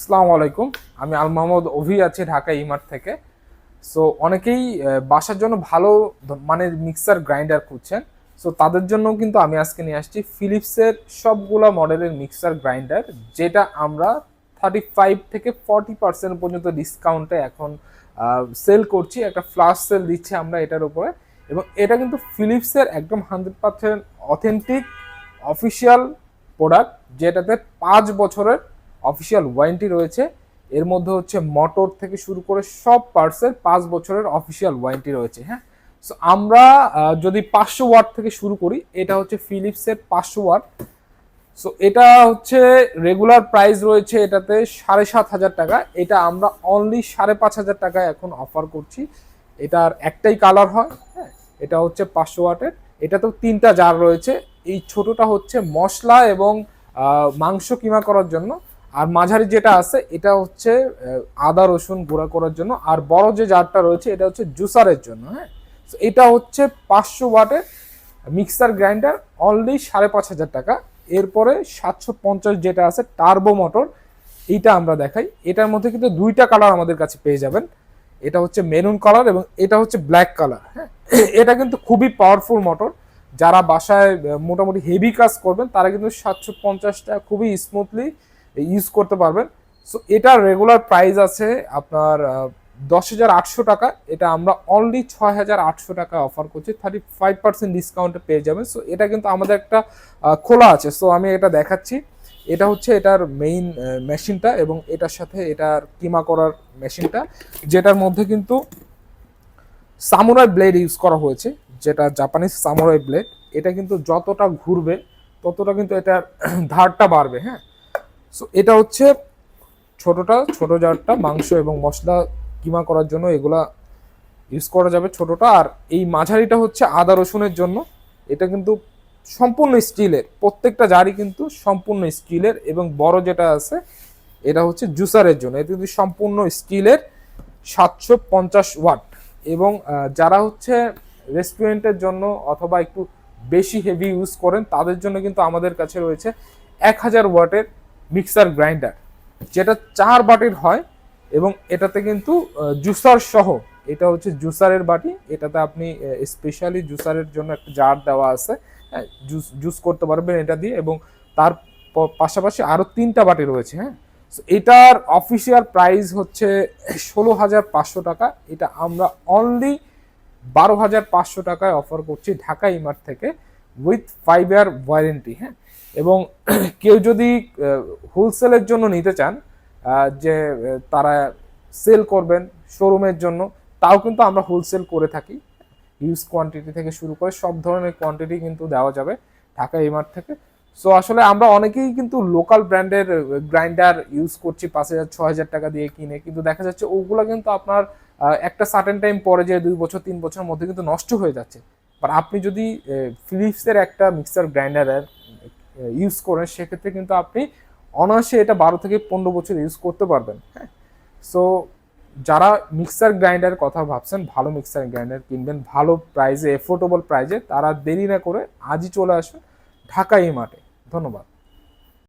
আসসালামু আলাইকুম। আমি আল মোহাম্মদ অভি আছি ঢাকা ইমার থেকে। সো অনেকেই বাসার জন্য ভালো মানের মিক্সার গ্রাইন্ডার খুঁজছেন। সো তাদের জন্য কিন্তু আমি আজকে নিয়ে আসছি ফিলিপসের সবগুলা মডেলের মিক্সার গ্রাইন্ডার যেটা আমরা থার্টি ফাইভ থেকে ফর্টি পার্সেন্ট পর্যন্ত ডিসকাউন্টে এখন সেল করছি, একটা ফ্লাশ সেল দিচ্ছি আমরা এটার উপরে। এবং এটা কিন্তু ফিলিপসের একদম hundred percent authentic official product যেটাতে পাঁচ বছরের অফিসিয়াল ওয়ারেন্টি রয়েছে। এর মধ্যে হচ্ছে মোটর থেকে শুরু করে সব পার্টসের পাঁচ বছরের অফিসিয়াল ওয়ারেন্টি রয়েছে হ্যাঁ? সো আমরা যদি পাঁচশো ওয়াট থেকে শুরু করি, এটা হচ্ছে ফিলিপসের পাঁচশো ওয়াট সো এটা হচ্ছে রেগুলার প্রাইস রয়েছে এটাতে সাড়ে সাত হাজার টাকা। এটা আমরা অনলি সাড়ে পাঁচ হাজার টাকায় এখন অফার করছি। এটার একটাই কালার হয় হ্যাঁ? এটা হচ্ছে পাঁচশো ওয়াটের এটা তো তিনটা জার রয়েছে। এই ছোটটা হচ্ছে মশলা এবং মাংস কিমা করার জন্য। আর মাঝারি যেটা আছে, এটা হচ্ছে আদা, রসুন গুঁড়া করার জন্য। আর বড় যে জারটা রয়েছে, এটা হচ্ছে জুসারের জন্য হ্যাঁ? এটা হচ্ছে পাঁচশো ওয়াটের মিক্সার গ্রাইন্ডার অনলি সাড়ে পাঁচ হাজার টাকা। এরপরে সাতশো পঞ্চাশ যেটা আছে, টার্বো মোটর, এইটা আমরা দেখাই। এটার মধ্যে কিন্তু দুইটা কালার আমাদের কাছে পেয়ে যাবেন। এটা হচ্ছে মেরুন কালার এবং এটা হচ্ছে ব্ল্যাক কালার হ্যাঁ? এটা কিন্তু খুবই পাওয়ারফুল মোটর। যারা বাসায় মোটামুটি হেভি কাজ করবেন, তারা কিন্তু সাতশো পঞ্চাশটা খুবই স্মুথলি ইউজ করতে পারবেন। সো এটার রেগুলার প্রাইস আছে আপনার দশ হাজার আটশো টাকা। এটা আমরা অনলি ছয় হাজার আটশো টাকা অফার করছি। থার্টি ফাইভ পার্সেন্ট ডিসকাউন্টে পেয়ে যাবেন। সো এটা কিন্তু আমাদের একটা খোলা আছে। সো আমি এটা দেখাচ্ছি। এটা হচ্ছে এটার মেইন মেশিনটা এবং এটার সাথে এটার কিমা করার মেশিনটা যেটার মধ্যে কিন্তু সামুরাই ব্লেড ইউজ করা হয়েছে। যেটা জাপানিজ সামুরাই ব্লেড এটা কিন্তু যতটা ঘুরবে, ততটা কিন্তু এটার ধারটা বাড়বে হ্যাঁ। সো এটা হচ্ছে ছোটটা, ছোট জারটা, মাংস এবং মশলা কিমা করার জন্য এগুলা ইউজ করা যাবে ছোটটা। আর এই মাঝারিটা হচ্ছে আদা রসুনের জন্য। এটা কিন্তু সম্পূর্ণ স্টিলের, প্রত্যেকটা জারই কিন্তু সম্পূর্ণ স্টিলের এবং বড় যেটা আছে, এটা হচ্ছে জুসারের জন্য। এটা কিন্তু সম্পূর্ণ স্টিলের সাতশো পঞ্চাশ ওয়াট। এবং যারা হচ্ছে রেস্টুরেন্টের জন্য অথবা একটু বেশি হেভি ইউজ করেন, তাদের জন্য কিন্তু আমাদের কাছে রয়েছে এক হাজার ওয়াটের মিক্সার গ্রাইন্ডার, যেটা চার বাটির হয় এবং এটাতে কিন্তু জুসার সহ, এটা হচ্ছে জুসারের বাটি, এটাতে আপনি স্পেশালি জুসারের জন্য একটা জার দেওয়া আছে হ্যাঁ জুস জুস করতে পারবেন এটা দিয়ে এবং তার পাশাপাশি আরও তিনটা বাটি রয়েছে হ্যাঁ। এটার অফিসিয়াল প্রাইস হচ্ছে ষোলো হাজার পাঁচশো টাকা, এটা আমরা অনলি বারো হাজার পাঁচশো টাকায় অফার করছি ঢাকা ইমার্ট থেকে। উইথ ফাইভ ইয়ার ওয়ারেন্টি হ্যাঁ? এবং কেউ যদি হোলসেলের জন্য নিতে চান যে, তারা সেল করবেন শোরুমের জন্য, তাও কিন্তু আমরা হোলসেল করে থাকি। হিউজ কোয়ান্টিটি থেকে শুরু করে সব ধরনের কোয়ান্টিটি কিন্তু দেওয়া যাবে ঢাকা ইমার্ট থেকে। সো আসলে আমরা অনেকেই কিন্তু লোকাল ব্র্যান্ডের গ্রাইন্ডার ইউজ করছি পাঁচ হাজার, ছ হাজার টাকা দিয়ে কিনে, কিন্তু দেখা যাচ্ছে ওগুলো কিন্তু আপনার একটা সার্টেন টাইম পরে যে দুই বছর, তিন বছরের মধ্যে কিন্তু নষ্ট হয়ে যাচ্ছে। বাট আপনি যদি ফিলিপসের একটা মিক্সার গ্রাইন্ডারের ইউজ করেন সেক্ষেত্রে কিন্তু আপনি অনায়াসে এটা বারো থেকে পনেরো বছর ইউজ করতে পারবেন। হ্যাঁ। সো যারা মিক্সার গ্রাইন্ডার কথা ভাবছেন ভালো মিক্সার গ্রাইন্ডার কিনবেন ভালো প্রাইজে এফোর্ডেবল প্রাইজে তারা দেরি না করে আজই চলে আসুন ঢাকা এই মাঠে। ধন্যবাদ।